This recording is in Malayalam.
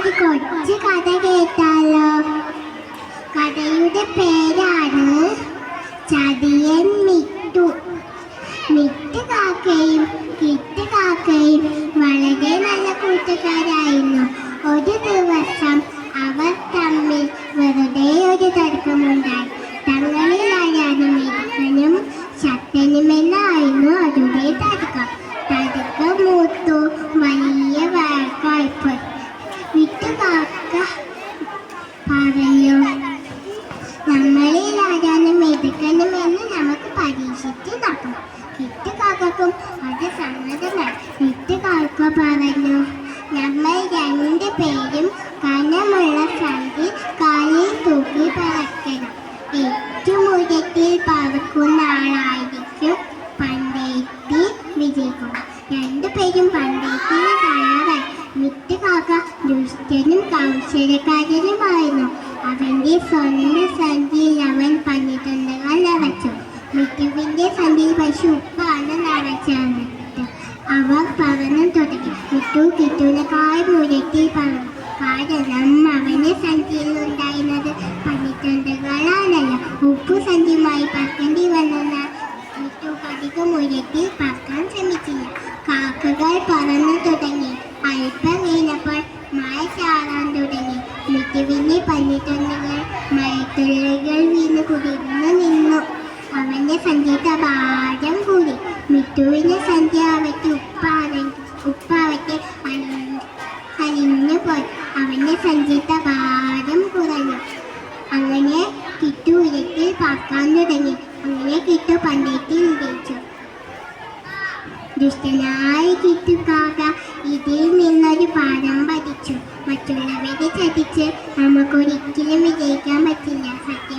കഥ കേട്ടാലോ കഥയുടെ പേരാണ് ചതിയൻ മിട്ടു. മിട്ട് കാക്കയും കിട്ട് കാക്കയും വളരെ നല്ല കൂട്ടുകാരായിരുന്നു. ഒരു ദിവസം അവർ തമ്മിൽ വെറുതെ ഒരു തർക്കമുണ്ടായി. തങ്ങളിൽ ആരാണ് മിടുക്കനും ശക്തനുമെന്നായിരുന്നു അവരുടെ തർക്കം. തർക്കം മൂത്തു പറഞ്ഞു നമ്മളിൽ ആരാണ് മെടുക്കണമെന്ന് നമുക്ക് പരീക്ഷിച്ച് നോക്കാം. വിട്ടുകാക്കും അത് സമ്മതമായി വിട്ടുകാക്ക പറഞ്ഞു നമ്മൾ രണ്ട് പേരും കനമുള്ള സന്ധി കാലിൽ തൂക്കി പറക്കണം. ഏറ്റവും ഉയരത്തിൽ പറക്കുന്ന ആളായിരിക്കും പന്തയത്തിൽ വിജയിക്കുക രണ്ടുപേരും പന്തയത്തിന് തയ്യാറായി ദുഷ്ടനും കൗശലക്കാരനുമായിരുന്നു അവന്റെ സ്വന്തം സന്ധിയിൽ അവൻ പന്നിത്തുണ്ടകൾ നിറച്ചു മിറ്റുവിന്റെ സന്ധിയിൽ പശു ഉപ്പാണ് നിറച്ചത് അവർ പറഞ്ഞു തുടങ്ങി. കിട്ടു കിട്ടുവിനെക്കാൾ മുരട്ടി പറഞ്ഞു കാരണം അവന്റെ സന്ധിയിൽ ഉണ്ടായിരുന്നത്? പന്നിത്തുണ്ടകളാണല്ലോ ഉപ്പു സന്ധിയുമായി പറക്കേണ്ടി വന്നെന്ന കിട്ടു അധികം ഉയരത്തിൽ പറക്കാൻ ശ്രമിച്ചില്ല. കാക്കകൾ പറന്നു തുടങ്ങി. അല്പം നീലപ്പോൾ മഴ ചാറാൻ തുടങ്ങി. മിറ്റുവിന്റെ പന്നിത്തുണ്ടകൾ മഴത്തുള്ളികൾ വീണ് കുതിർന്നു നിന്നു. അവന്റെ സന്ധ്യത്ത ഭാരം കൂടി. മിട്ടുവിന്റെ സന്ധ്യ അവയ്ക്ക് ഉപ്പാവ ഉപ്പാവയ്ക്ക് അലി- അലിഞ്ഞു പോയി. അവന്റെ സന്ധ്യത്ത ഭാരം കുറഞ്ഞു. അങ്ങനെ കിട്ടു ഉയരത്തിൽ പാക്കാൻ തുടങ്ങി. അങ്ങനെ കിട്ടു പണ്ടേറ്റിൽ വിജയിച്ചു ദുഷ്ടനായ കിട്ടുകാക ഇതിൽ നിന്നൊരു പാഠം പഠിച്ചു. മറ്റുള്ളവരെ ചതിച്ച് നമുക്കൊരിക്കലും വിജയിക്കാൻ പറ്റില്ല. സത്യം